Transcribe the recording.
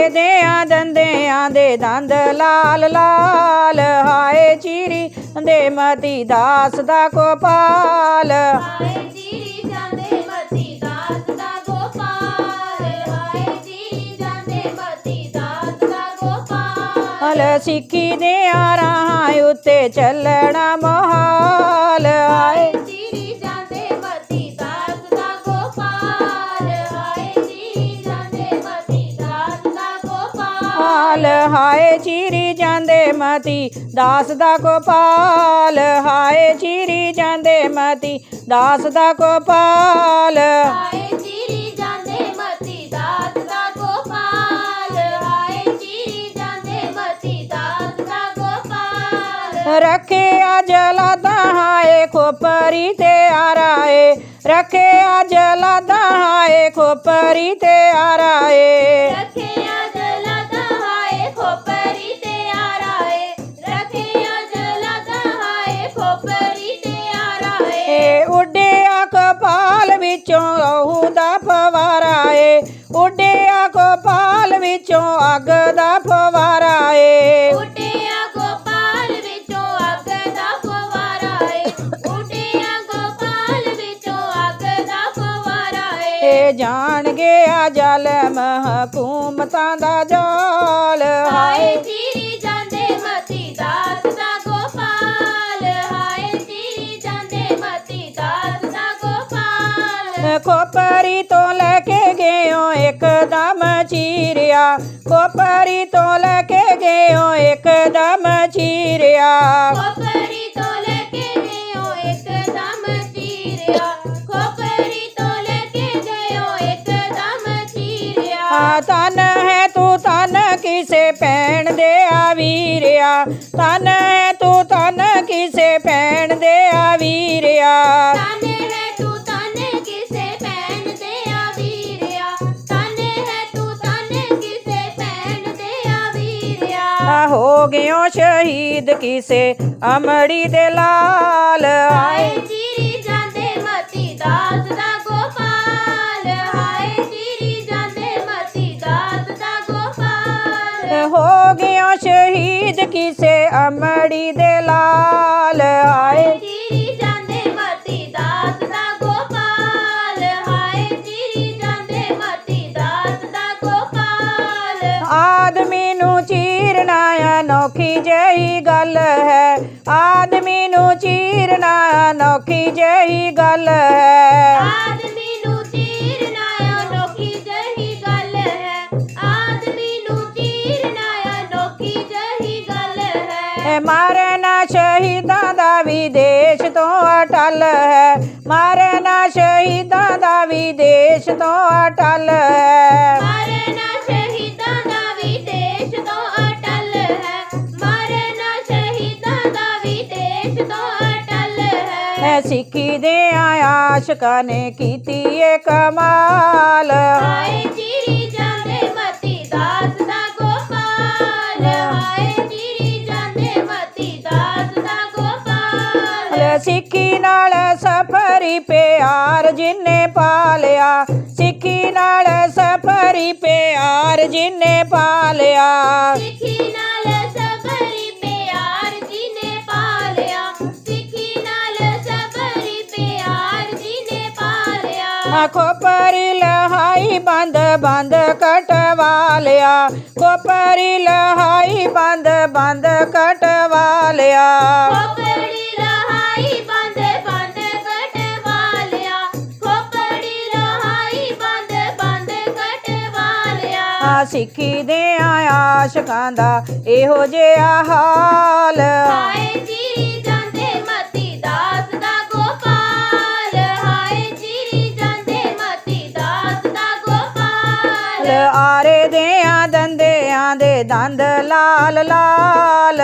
ਆਰੇ ਦੇ ਆ ਦੰਦਿਆਂ ਦੇ ਦੰਦ ਲਾਲ ਲਾਲ ਹਾਏ ਚੀਰੀ ਦੇ ਮਤੀ ਦਾਸ ਦਾ ਗੋਪਾਲ ਹਾਏ ਚੀਰੀ ਜਾਂਦੇ ਮਤੀ ਦਾਸ ਦਾ ਗੋਪਾਲ ਹਾਏ ਚੀਰੀ ਜਾਂਦੇ ਮਤੀ ਦਾਸ ਦਾ ਗੋਪਾਲ ਹਲ ਸਿੱਖੀ ਦੇ ਆ ਰਾਹਾਂ ਉੱਤੇ ਚੱਲਣਾ ਮਹਾਲ ਹਾਏ ਹਾਏ ਚੀਰੀ ਜਾਂਦੇ ਮਤੀ ਦਾਸ ਦਾ ਗੋਪਾਲ ਹਾਏ ਚੀਰੀ ਜਾਂਦੇ ਮਤੀ ਦਾਸ ਦਾ ਗੋਪਾਲ ਹਾਏ ਚੀਰੀ ਜਾਂਦੇ ਮਤੀ ਦਾਸ ਦਾ ਗੋਪਾਲ ਹਾਏ ਚੀਰੀ ਜਾਂਦੇ ਮਤੀ ਦਾਸ ਦਾ ਗੋਪਾਲ ਰੱਖਿਆ ਜਲਾਦਾ ਹਾਏ ਖੋਪਰੀ ਤੇ ਆਰਾਏ ਰੱਖਿਆ ਜਲਾਦਾ ਹਾਏ ਖੋਪਰੀ ਤੇ ਆਰਾਏ ਰੱਖਿਆ ਵਿੱਚੋਂ ਲਹੂ ਦਾ ਫਵਾਰਾ ਏ ਉੱਡਿਆ ਕਪਾਲ ਵਿੱਚੋਂ ਅੱਗ ਦਾ ਫਵਾਰਾ ਏ ਉੱਡਿਆ ਗੋਪਾਲ ਵਿੱਚੋਂ ਅੱਗ ਦਾ ਫਵਾਰਾ ਏ ਉੱਡਿਆ ਗੋਪਾਲ ਵਿੱਚੋਂ ਅੱਗ ਦਾ ਫਵਾਰਾ ਏ ਏ ਜਾਣ ਗਿਆ ਜ਼ਾਲਮ ਹਕੂਮਤਾਂ ਦਾ ਜਾਲ ਹਾਏ ਹਾਏ कोपरी तो लके गयो एकदम चीरिया। कोपरी तो लके गयो एकदम चीरिया। तन है तू तन किसे पहन दे आवीरिया तन है तू तन किसे पहन दे आवीरिया हो गयो शहीद किसे? अमड़ी दे लाल। आए चीरी मती दास दा गोपाल। आए चीरी मती दास दा गोपाल। हो गयो शहीद किसे? अमड़ी दे लाल। आए चीरी जांदे मती आए चीरी आदमी नु अनोखी जही गल है। आदमी नु चीरना नौखी जही गल है। आदमी मारना शहीदां विदेश तो अटल है। मारना शहीदां दा विदेश तो अटल है। ਚੀਰੀ ਜਾਂਦੇ ਮਤੀ ਦਾਸ ਦਾ ਗੋਪਾਲ ਲੈ ਸਿੱਖੀ ਨਾਲ ਸਫਰੀ ਪਿਆਰ ਜਿਨੇ ਪਾਲਿਆ ਸਿੱਖੀ ਨਾਲ ਸਫਰੀ ਪਿਆਰ ਜਿਨੇ ਪਾਲਿਆ ਸਿੱਖੀ ਲਿਆ ਖੋਪੜੀ ਲਹਾਈ ਬੰਦ ਬੰਦ ਕਟਵਾਲਿਆ ਖੋਪੜੀ ਲਹਾਈ ਬੰਦ ਬੰਦ ਕਟਵਾਲਿਆ ਆ ਸਿੱਖੀ ਦੇ ਆਸ਼ਕਾਂ ਦਾ ਇਹੋ ਜਿਹਾ ਹਾਲ ਹਾਏ कांदे दंद लाल लाल.